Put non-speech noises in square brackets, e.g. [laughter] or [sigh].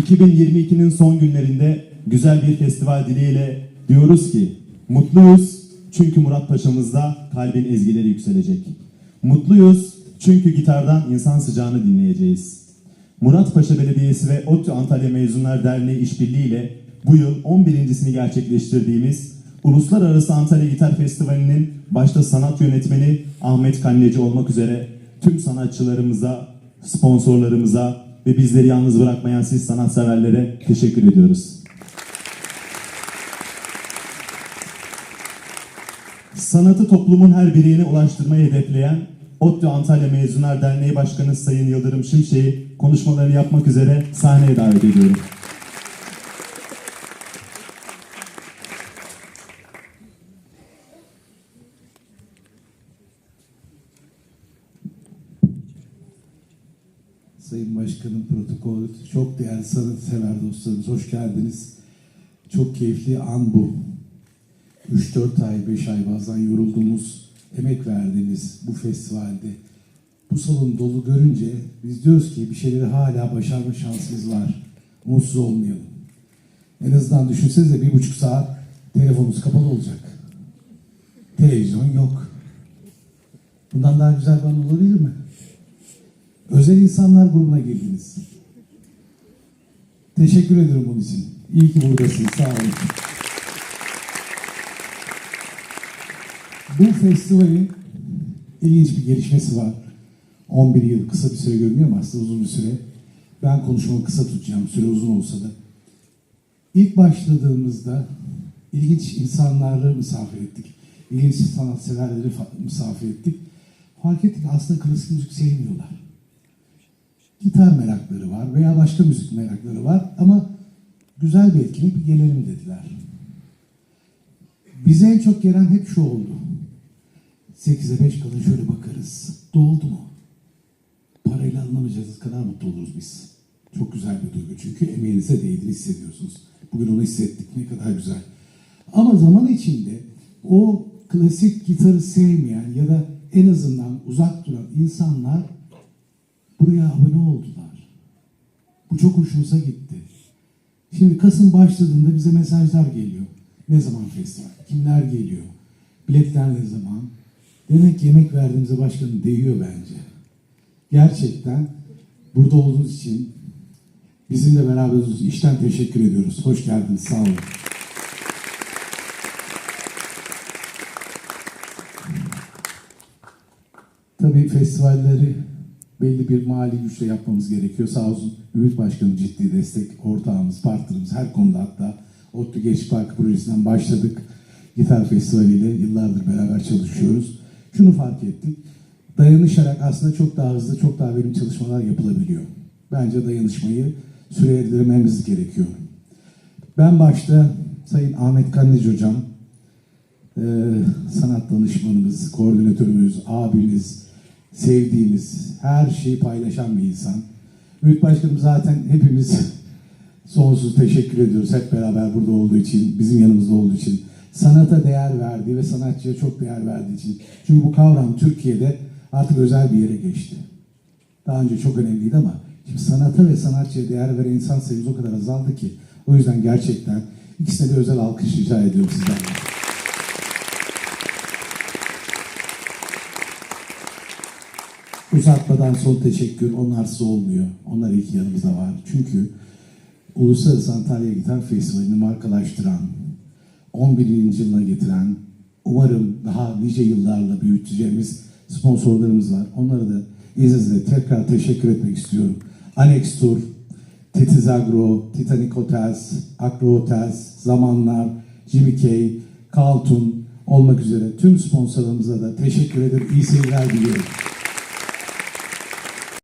2022'nin son günlerinde güzel bir festival dileğiyle diyoruz ki mutluyuz çünkü Murat Paşa'mızda kalbin ezgileri yükselecek. Mutluyuz çünkü gitardan insan sıcağını dinleyeceğiz. Murat Paşa Belediyesi ve ODTÜ Antalya Mezunlar Derneği işbirliğiyle bu yıl 11.sini gerçekleştirdiğimiz Uluslararası Antalya Gitar Festivali'nin başta sanat yönetmeni Ahmet Kanneci olmak üzere tüm sanatçılarımıza, sponsorlarımıza ve bizleri yalnız bırakmayan siz sanatseverlere teşekkür ediyoruz. Sanatı toplumun her bireyine ulaştırmayı hedefleyen ODTÜ Antalya Mezunlar Derneği Başkanı Sayın Yıldırım Şimşek'i konuşmalarını yapmak üzere sahneye davet ediyorum. Sayın Başkanım, protokol, çok değerli sanatsever dostlarımız, hoş geldiniz. Çok keyifli an bu. 3-4 ay, 5 ay bazen yorulduğumuz, emek verdiğimiz bu festivalde bu salon dolu görünce biz diyoruz ki bir şeyleri hala başarma şansımız var. Mutsuz olmayalım. En azından düşünsenize bir buçuk saat telefonumuz kapalı olacak. Televizyon yok. Bundan daha güzel bir an olabilir mi? Özel insanlar grubuna girdiniz. Teşekkür ederim bunun için. İyi ki buradasınız. Sağ olun. Bu festivalin ilginç bir gelişmesi var. 11 yıl kısa bir süre görünüyor ama aslında uzun bir süre. Ben konuşmamı kısa tutacağım. Süre uzun olsa da. İlk başladığımızda ilginç insanları misafir ettik. İlginç sanatseverleri misafir ettik. Fark ettik aslında klasik müzik sevmiyorlar gitar merakları var veya başka müzik merakları var ama güzel bir etkinlik bir gelelim dediler. Bize en çok gelen hep şu oldu. 8'e 5 kala şöyle bakarız. Doldu mu? Parayla alınamayacağız kadar mutlu oluruz biz. Çok güzel bir duygu çünkü emeğinize değdiğini hissediyorsunuz. Bugün onu hissettik ne kadar güzel. Ama zaman içinde o klasik gitarı sevmeyen ya da en azından uzak duran insanlar buraya abone oldular. Bu çok hoşumuza gitti. Şimdi Kasım başladığında bize mesajlar geliyor. Ne zaman festival? Kimler geliyor? Biletler ne zaman? Demek ki yemek verdiğimize başkanım değiyor bence. Gerçekten burada olduğunuz için bizimle beraber olduğunuz işten teşekkür ediyoruz. Hoş geldiniz. Sağ olun. Tabii festivalleri belli bir mali güçle yapmamız gerekiyor. Sağ olsun Ümit Başkanım ciddi destek, ortağımız, partnerimiz her konuda hatta ODTÜ Genç Park projesinden başladık. Gitar Festivali ile yıllardır beraber çalışıyoruz. Şunu fark ettik. Dayanışarak aslında çok daha hızlı, çok daha verimli çalışmalar yapılabiliyor. Bence dayanışmayı süredirmemiz gerekiyor. Ben başta Sayın Ahmet Kanneci Hocam, sanat danışmanımız, koordinatörümüz, abimiz, sevdiğimiz, her şeyi paylaşan bir insan. Ümit Başkanım zaten hepimiz [laughs] sonsuz teşekkür ediyoruz hep beraber burada olduğu için, bizim yanımızda olduğu için. Sanata değer verdiği ve sanatçıya çok değer verdiği için. Çünkü bu kavram Türkiye'de artık özel bir yere geçti. Daha önce çok önemliydi ama şimdi sanata ve sanatçıya değer veren insan sayımız o kadar azaldı ki. O yüzden gerçekten ikisine de özel alkış rica ediyorum sizden. Uzatmadan son teşekkür onlarsız olmuyor. Onlar iyi ki yanımızda var. Çünkü Uluslararası Antalya Gitar Festivali'ni markalaştıran, 11. yılına getiren, umarım daha nice yıllarla büyüteceğimiz sponsorlarımız var. Onlara da izninizle tekrar teşekkür etmek istiyorum. Annex Tour, Titiz Agro, Titanic Hotels, Agro Hotels, Zamanlar, Jimmy Kay, Carlton olmak üzere tüm sponsorlarımıza da teşekkür ederim. İyi seyirler diliyorum.